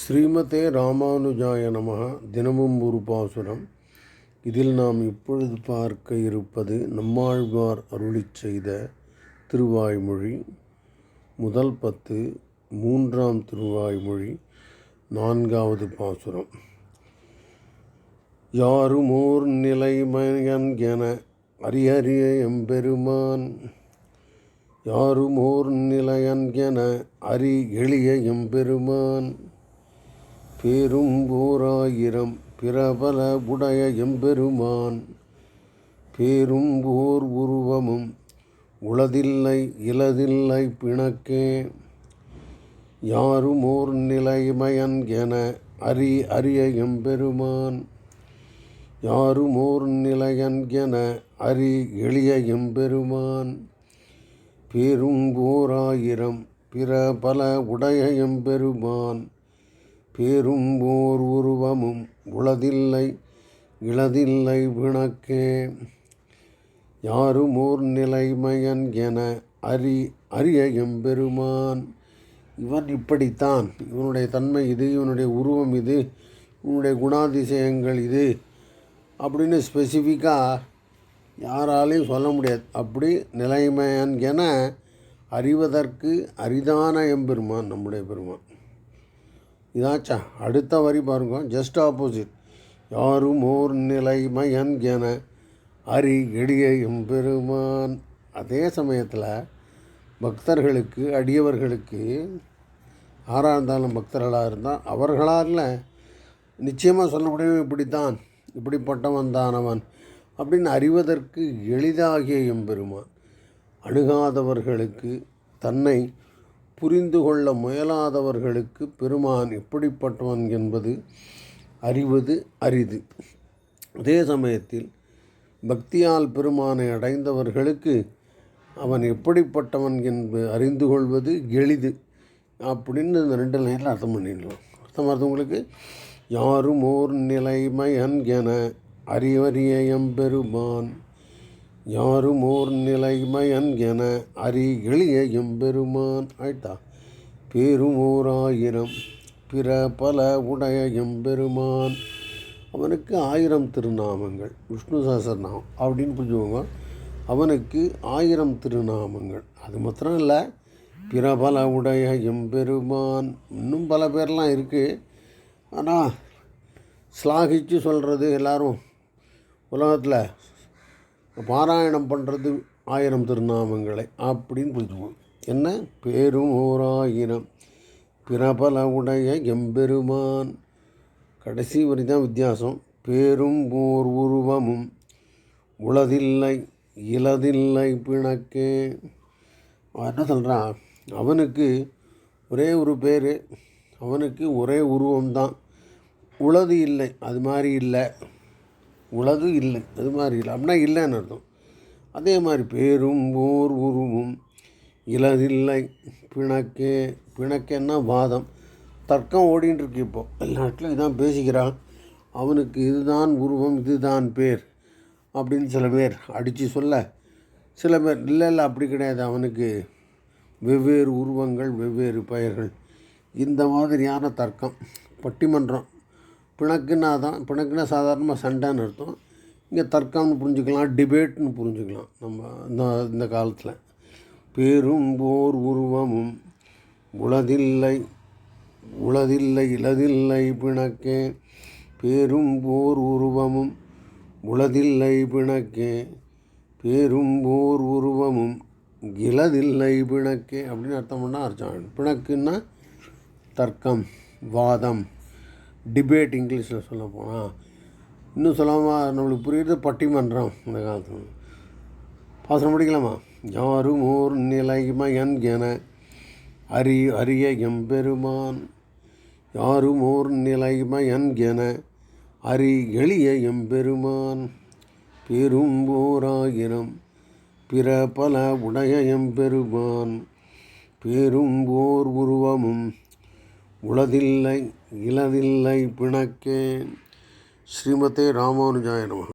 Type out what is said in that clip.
ஸ்ரீமதே ராமானுஜாய நம தினமும் ஒரு பாசுரம். இதில் நாம் இப்பொழுது பார்க்க இருப்பது நம்மாழ்வார் அருளிச் செய்த திருவாய்மொழி. முதல் பத்து மூன்றாம் திருவாய்மொழி நான்காவது பாசுரம். யாருமோர் நிலைமையன் என அரியறிய எம்பெருமான். யாருமோர் நிலையன் என அரி எளிய எம்பெருமான். பேரும் ஓராயிரம் பிரபல உடைய எம்பெருமான். பேரும் ஓர் உருவமும் உளதில்லை இலதில்லை பிணக்கே. யாருமோர் நிலைமயன் என அரி அரிய எம்பெருமான். யாருமோர் நிலையன் என அரி எளிய எம்பெருமான். பேரும் ஓராயிரம் பிற பல உடைய எம்பெருமான். பேரும் ஓர் உருவமும் உளதில்லை இளதில்லை விளக்கே யாருமோர் நிலைமையன் என அரி அரிய எம்பெருமான். இவன் இப்படித்தான். இவனுடைய தன்மை இது இவனுடைய உருவம் இது இவனுடைய குணாதிசயங்கள் இது அப்படின்னு ஸ்பெசிஃபிக்காக யாராலையும் சொல்ல முடியாது. அப்படி நிலைமையன் என அறிவதற்கு அரிதான எம்பெருமான் நம்முடைய பெருமான். இதாச்சா. அடுத்த வரி பாருங்க. ஜஸ்ட் ஆப்போசிட் யாரும் ஓர் நிலைமயன் என அரி எடியையும் எம்பெருமான் அதே சமயத்தில் பக்தர்களுக்கு அடியவர்களுக்கு யாராக இருந்தாலும் பக்தர்களாக இருந்தால் அவர்களால் நிச்சயமாக சொல்ல முடியும் இப்படித்தான். இப்படிப்பட்டவன் தானவன் அப்படின்னு அறிவதற்கு எளிதாகிய எம்பெருமான். அணுகாதவர்களுக்கு தன்னை புரிந்து கொள்ள முயலாதவர்களுக்கு பெருமான் எப்படிப்பட்டவன் என்பது அறிவது அரிது. அதே சமயத்தில் பக்தியால் பெருமானை அடைந்தவர்களுக்கு அவன் எப்படிப்பட்டவன் என்பது அறிந்து கொள்வது எளிது அப்படின்னு இந்த ரெண்டு லைனில் அர்த்தம் பண்ணிடலாம். அர்த்தம் அர்த்தவங்களுக்கு யாரும் ஓர் நிலைமையன் என அறிவறிய எம்பெருமான். யாரும் ஓர் நிலைமயன் என அறி எளிய எம்பெருமான் ஆயிட்டா? பேரும் ஓர் ஆயிரம் பிற பல உடைய எம்பெருமான் அவனுக்கு ஆயிரம் திருநாமங்கள். விஷ்ணு சஹஸ்ரநாமம் அப்படின்னு புரிஞ்சுக்கோங்க. அவனுக்கு ஆயிரம் திருநாமங்கள். அது மாத்திரம் இல்லை பிற பல உடைய எம்பெருமான் இன்னும் பல பேர்லாம் இருக்குது ஆனால் ஸ்லாகிச்சு சொல்கிறது எல்லோரும் உலகத்தில் பாராயணம் பண்ணுறது ஆயிரம் திருநாமங்களை அப்படின்னு புரிஞ்சுக்குவோம். என்ன? பேரும் ஓர் ஆயிரம் பிரபல உடைய எம்பெருமான். கடைசி வரி தான் வித்தியாசம். பேரும் ஓர் உருவமும். உளதில்லை இலதில்லை பிணக்கே. அவன் என்ன சொல்கிறான் அவனுக்கு ஒரே ஒரு பேர். அவனுக்கு ஒரே உருவம்தான். உளது இல்லை அது மாதிரி இல்லை. உளது இல்லை அது மாதிரி இல்லை. அப்படின்னா இல்லைன்னு அர்த்தம். அதே மாதிரி பேரும் ஓர் உருவும் இலதில்லை பிணக்கே பிணக்கேன்னா வாதம். தர்க்கம் ஓடின்னு இருக்கு இப்போ. எல்லா இடத்துலையும் இதான் பேசிக்கிறான். அவனுக்கு இதுதான் உருவம் இதுதான் பேர் அப்படின்னு சில பேர் அடித்து சொல்ல. சில பேர் இல்லை இல்லை அப்படி கிடையாது. அவனுக்கு வெவ்வேறு உருவங்கள் வெவ்வேறு பெயர்கள். இந்த மாதிரியான தர்க்கம். பட்டிமன்றம். பிணக்குன்னா தான் பிணக்குன்னா சாதாரணமாக சண்டைன்னு அர்த்தம். இங்கே தர்க்கம்னு புரிஞ்சுக்கலாம் டிபேட்னு புரிஞ்சுக்கலாம் நம்ம இந்த இந்த காலத்தில். பேரும் போர் உருவமும் உளதில்லை உளதில்லை இளதில்லை பிணக்கே. பேரும் போர் உருவமும் உளதில்லை பிணக்கே. பேரும் போர் உருவமும் இளதில்லை பிணக்கே அப்படின்னு அர்த்தம் பண்ணால் அர்த்தம் பிணக்குன்னா தர்க்கம் வாதம். டிபேட் இங்கிலீஷில் சொல்ல போனால் இன்னும் சொல்லாமல் நம்மளுக்கு புரியுறது பட்டிமன்றம் இந்த காலத்தில். பாசனம் முடிக்கலாமா யாரும் ஓர் நிலைமயன் என அரி அரிய எம்பெருமான். யாரும் ஓர் நிலைமயன் என அரி எளிய எம்பெருமான். பெரும் ஓராயிரம் பிற பல உடைய எம்பெருமான். பெரும் ஓர் உருவமும் உளதில்லை இளதில்லை பிணக்கேன். ஸ்ரீமதே ராமானுஜாய நமக.